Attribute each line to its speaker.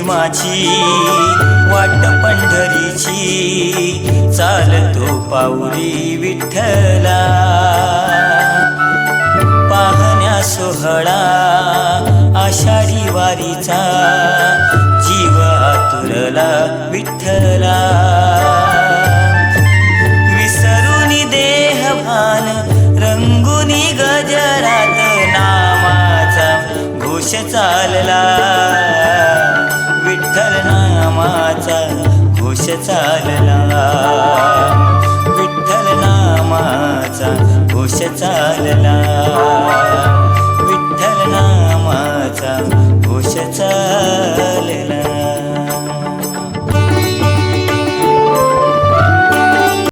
Speaker 1: माझी वाट पंढरीची. चालतो पाऊली विठ्ठला. पाहण्या सोहळा आषाढी वारीचा. जीव आतुरला विठ्ठला. चालला विठ्ठल नामाचा घोष चालला. विठ्ठल नामाचा घोष चालला.